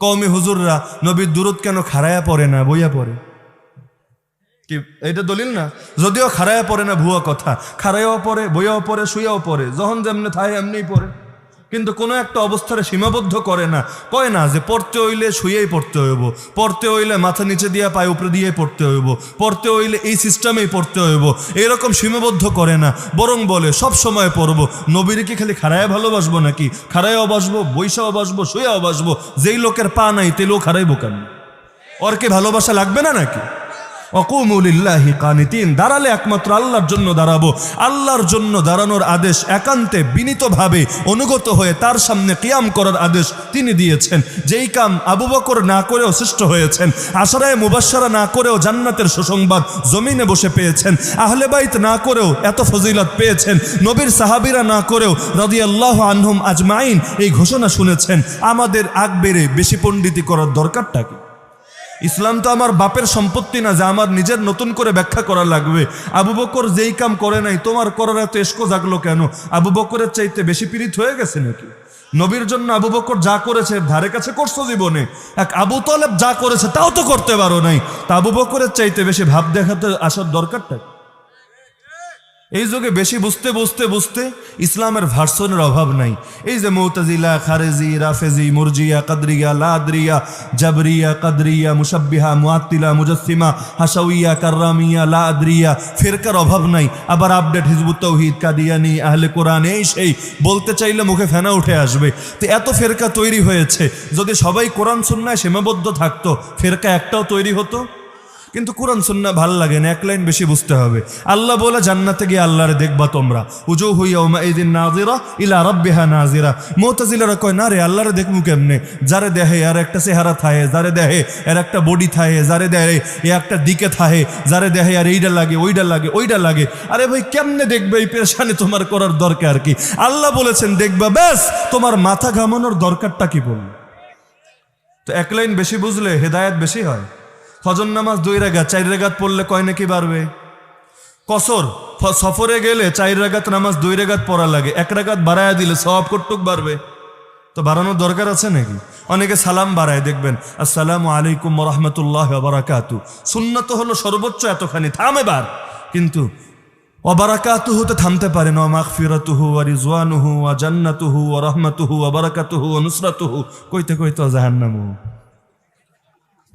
কওমি হুজুররা নবীর দূরত কেন খারায়া পড়ে না, বইয়া পড়ে? কি এটা দলিল না? যদিও খারায়া পড়ে না ভুয়া কথা খারায়াও পড়ে, বইয়াও পড়ে শুয়াও পড়ে, যখন যেমনি থায় এমনিই পড়ে। কিন্তু কোনো একটা অবস্থারে সীমাবদ্ধ করে না। কয় না যে, পড়তে হইলে শুয়েই পড়তে হইব, পড়তে হইলে মাথা নিচে দিয়ে পায়ে উপরে দিয়ে পড়তে হইব, পড়তে হইলে এই সিস্টেমেই পড়তে হইব। এরকম সীমাবদ্ধ করে না, বরং বলে, সব সময় পড়ব। নবীর কি খালি খাড়ায় ভালোবাসবো নাকি? খাড়ায়ও বাসবো বৈশাও বাসবো, শুয়েও বাসবো। যেই লোকের পা নাই, তেলেও খাড়াইবো কেন ওর কি ভালোবাসা লাগবে না নাকি? অকুমুলিল্লাহি কানিতিন, দাঁড়ালে একমাত্র আল্লাহর জন্য দাঁড়াবো। আল্লাহর জন্য দাঁড়ানোর আদেশ একান্তে বিনীতভাবে অনুগত হয়ে তার সামনে কিয়াম করার আদেশ তিনি দিয়েছেন। যেই কাম আবু বকর না করেও সৃষ্ট হয়েছেন, আশারায় মুবাসারা না করেও জান্নাতের সুসংবাদ জমিনে বসে পেয়েছেন, আহলে না করেও এত ফজিলত পেয়েছেন, নবীর সাহাবিরা না করেও রাদিয়াল্লাহ আনহুম আজমাইন এই ঘোষণা শুনেছেন, আমাদের আগ বেড়ে বেশি পণ্ডিতি করার দরকারটা ইসলাম তো আমার বাপের সম্পত্তি না, যে আমার নিজের নতুন করে ব্যাখ্যা করা লাগবে। আবু বকর যেই কাম করে নাই, তোমার করার এত এসকো জাগলো কেন? আবু বকরের চাইতে বেশি পীড়িত হয়ে গেছে নাকি? নবীর জন্য আবু বকর যা করেছে, ধারে কাছে করছ জীবনে। এক আবু তলেব যা করেছে, তাও তো করতে পারো নাই। তা আবু বকরের চাইতে বেশি ভাব দেখাতে আসার দরকারটা? এই যুগে বেশি বুঝতে বুঝতে বুঝতে ইসলামের ভার্সনের অভাব নাই। এই যে মৌতাজিলা খারেজি রাফেজি মুরজিয়া, কাদরিয়া, লাদরিয়া, জাবরিয়া, কাদরিয়া মুসাব্বিহা মুআত্তিলা, মুজাসসিমা হাসাউইয়া কার্রামিয়া, লাদরিয়া, ফেরকার অভাব নাই। আবার আপডেট হিজবুত তৌহিদ, কাদিয়ানি, আহলে কোরআন এই সেই, বলতে চাইলে মুখে ফেনা উঠে আসবে। তো এত ফেরকা তৈরি হয়েছে, যদি সবাই কোরআন, সুন্নায় সীমাবদ্ধ থাকতো, ফেরকা একটাও তৈরি হতো? কিন্তু কোরআন সুন্না ভালো লাগে না, এক লাইন বেশি বুঝতে হবে। আল্লাহ বলে, জান্নাতে গিয়ে আল্লাহরে দেখবা তোমরা। উজু হইয়া এদিন নাজিরা ইলা রব্বিহা নাজিরা মোতাজিলারা কয়, না রে, আল্লাহরে দেখব কেমনে? যারে দেহে আর একটা চেহারা থাহে, যারে দেহে এর একটা বডি থাহে, যারে দেহে এ একটা দিকে থাহে, যারে দেহে আর এইটা লাগে ওইটা লাগে ওইটা লাগে। আরে ভাই, কেমনে দেখবে এই পেশানে তোমার করার দরকার কি? আল্লাহ বলেছেন, দেখবা, ব্যাস, তোমার মাথা ঘামানোর দরকারটা কি বলল তো এক লাইন বেশি বুঝলে হেদায়েত বেশি হয়। ফজর নামাজ দুই রেগাত, চার রেগাত পড়লে কয় নাকি বাড়বে? কসর সফরে গেলে চার রেগাত নামাজ দুই রেগাত পড়া লাগে, এক রেগাত বাড়ায় দিলে সব কটুক বাড়বে? তো বাড়ানোর দরকার আছে নাকি? অনেকে সালাম বাড়ায়, দেখবেন, আসসালামু আলাইকুম রহমতুল্লাহ বারাকাতু। সুন্নত হলো সর্বোচ্চ এতখানি, থাম এবার। কিন্তু অবারাকাতুহুতে থামতে পারে না মাগফিরাতুহু ওয়া রিজওয়ানুহু ওয়া জান্নাতুহু ওয়া রাহমাতুহু ওয়া বারাকাতুহু কইতে কইতে জাহান্নামু।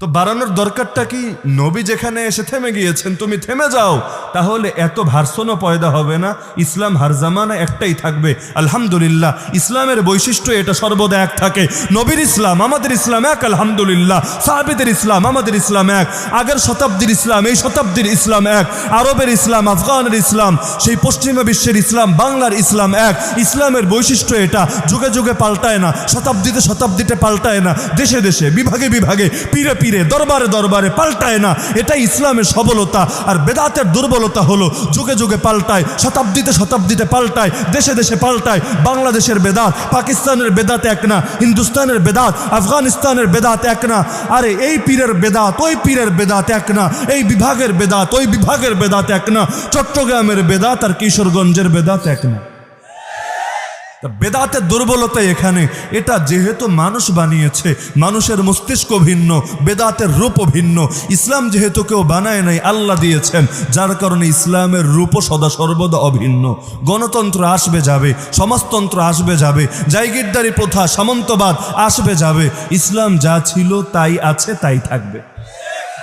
তো বাড়ানোর দরকারটা কি? নবী যেখানে এসে থেমে গিয়েছেন, তুমি থেমে যাও। তাহলে এত ভার্সনও পয়দা হবে না? ইসলাম হার জামানা একটাই থাকবে। আলহামদুলিল্লাহ, ইসলামের বৈশিষ্ট্য এটা সর্বদা এক থাকে। নবীর ইসলাম, আমাদের ইসলাম এক, আলহামদুলিল্লাহ। সাহাবিদের ইসলাম, আমাদের ইসলাম এক। আগের শতাব্দীর ইসলাম, এই শতাব্দীর ইসলাম এক। আরবের ইসলাম, আফগানের ইসলাম, সেই পশ্চিমা বিশ্বের ইসলাম, বাংলার ইসলাম এক। ইসলামের বৈশিষ্ট্য এটা, যুগে যুগে পাল্টায় না, শতাব্দীতে শতাব্দীতে পাল্টায় না। দেশে দেশে, বিভাগে বিভাগে, পীরে পীরে দরবারে দরবারে পাল্টায় না। এটাই ইসলামের সবলতা আর বেদাতের দুর্বলতা হলো, যুগে যুগে পাল্টায়, শতাব্দীতে শতাব্দীতে পাল্টায়, দেশে দেশে পাল্টায়। বাংলাদেশের বেদাত, পাকিস্তানের বেদাত এক না, হিন্দুস্তানের বেদাত, আফগানিস্তানের বেদাত এক না। আরে এই পীরের বেদাত, ওই পীরের বেদাত এক না। এই বিভাগের বেদাত, ওই বিভাগের বেদাত এক না। চট্টগ্রামের বেদাত আর কিশোরগঞ্জের বেদাত এক না। তা বেদাতের দুর্বলতা এখানে। এটা যেহেতু মানুষ বানিয়েছে, মানুষের মস্তিষ্ক ভিন্ন, বেদাতের রূপও ভিন্ন। ইসলাম যেহেতু কেউ বানায় নাই, আল্লাহ দিয়েছেন। যার কারণে ইসলামের রূপও সদা সর্বদা অভিন্ন। গণতন্ত্র আসবে যাবে, সমাজতন্ত্র আসবে যাবে জায়গিরদারি প্রথা, সামন্তবাদ আসবে যাবে। ইসলাম যা ছিল, তাই আছে, তাই থাকবে।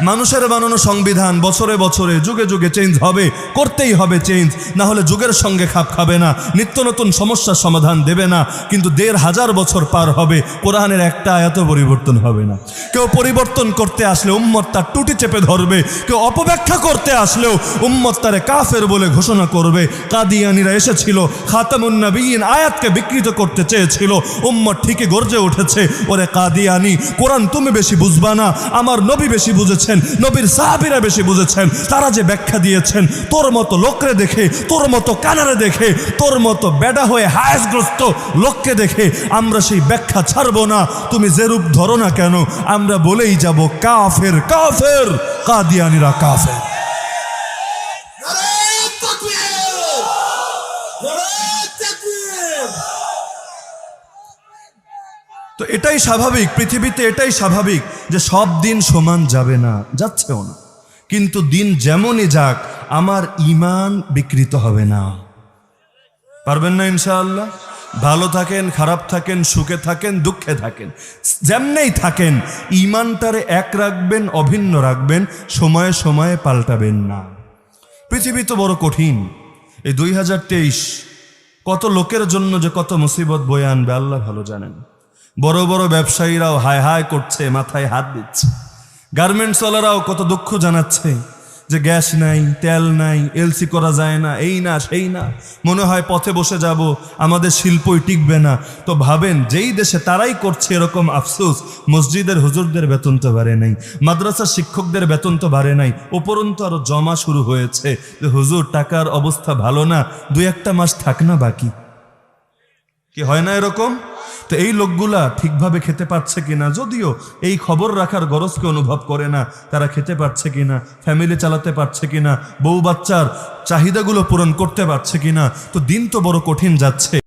মানুষের বানানো সংবিধান বছরে বছরে, যুগে যুগে চেঞ্জ হবে, করতেই হবে চেঞ্জ না হলে যুগের সঙ্গে খাপ খাবে না, নিত্য নতুন সমস্যার সমাধান দেবে না, কিন্তু দেড় হাজার বছর পার হবে, কোরআনের একটা আয়াত পরিবর্তন হবে না। কেউ পরিবর্তন করতে আসলে উম্মত তার টুটি চেপে ধরবে, কেউ অপব্যাখ্যা করতে আসলেও উম্মত তারে কাফের বলে ঘোষণা করবে। কাদিয়ানিরা এসেছিল খাতামুন্নবীন আয়াতকে বিকৃত করতে চেয়েছিল, উম্মত ঠিকই গর্জে উঠেছে, ওরে কাদিয়ানি, কোরআন তুমি বেশি বুঝবা না, আমার নবী বেশি বুঝেছেন নবীর সাহাবিরা বেশি বুঝেছেন, তারা যে ব্যাখ্যা দিয়েছেন, তোর মতো লোকরে দেখে, তোর মতো কানারে দেখে, তোর মতো বেডা হয়ে হায়াসগ্রস্ত লোককে দেখে আমরা সেই ব্যাখ্যা ছাড়ব না। তুমি যেরূপ ধরো না কেন, আমরা বলেই যাব, কাফের কাফের, কাদিয়ানিরা কাফের। তো এটাই স্বাভাবিক, পৃথিবীতে এটাই স্বাভাবিক যে সব দিন সমান যাবে না, যাচ্ছেও না। কিন্তু দিন যেমনই যাক, আমার ইমান বিকৃত হবে না। পারবেন না ইনশাআল্লাহ? ভালো থাকেন, খারাপ থাকেন, সুখে থাকেন, দুঃখে থাকেন, যেমনেই থাকেন ইমানটারে এক রাখবেন, অভিন্ন রাখবেন, সময়ে সময়ে পাল্টাবেন না। পৃথিবী তো বড় কঠিন। এই দুই হাজার তেইশ, কত লোকের জন্য যে কত মুসিবত বয়ে আনবে, আল্লাহ ভালো জানেন। বড় বড় ব্যবসায়ীরাও হায় হায় করছে, মাথায় হাত দিচ্ছে। গার্মেন্টসওয়ালারাও কত দুঃখ জানাচ্ছে যে গ্যাস নাই, তেল নাই, এলসি করা যায় না, এই না, সেই না। মনে হয় পথে বসে যাব, আমাদের শিল্পই টিকবে না। তো ভাবেন, যেই দেশে তারাই করছে এরকম আফসোস, মসজিদের হুজুরদের বেতন তো বাড়ে নাই, মাদ্রাসার শিক্ষকদের বেতন তো বাড়ে নাই উপরন্তু আরও জমা শুরু হয়েছে যে, হুজুর, টাকার অবস্থা ভালো না দু একটা মাস থাক না বাকি। কি হয় না এরকম? তো এই লোকগুলা ঠিকভাবে খেতে পারছে কিনা? যদিও এই খবর রাখার গরজকে অনুভব করে না। তারা খেতে পারছে কিনা? ফ্যামিলি চালাতে পারছে কিনা? বউ বাচ্চার চাহিদাগুলো পূরণ করতে পারছে কিনা? তো দিন তো বড় কঠিন যাচ্ছে।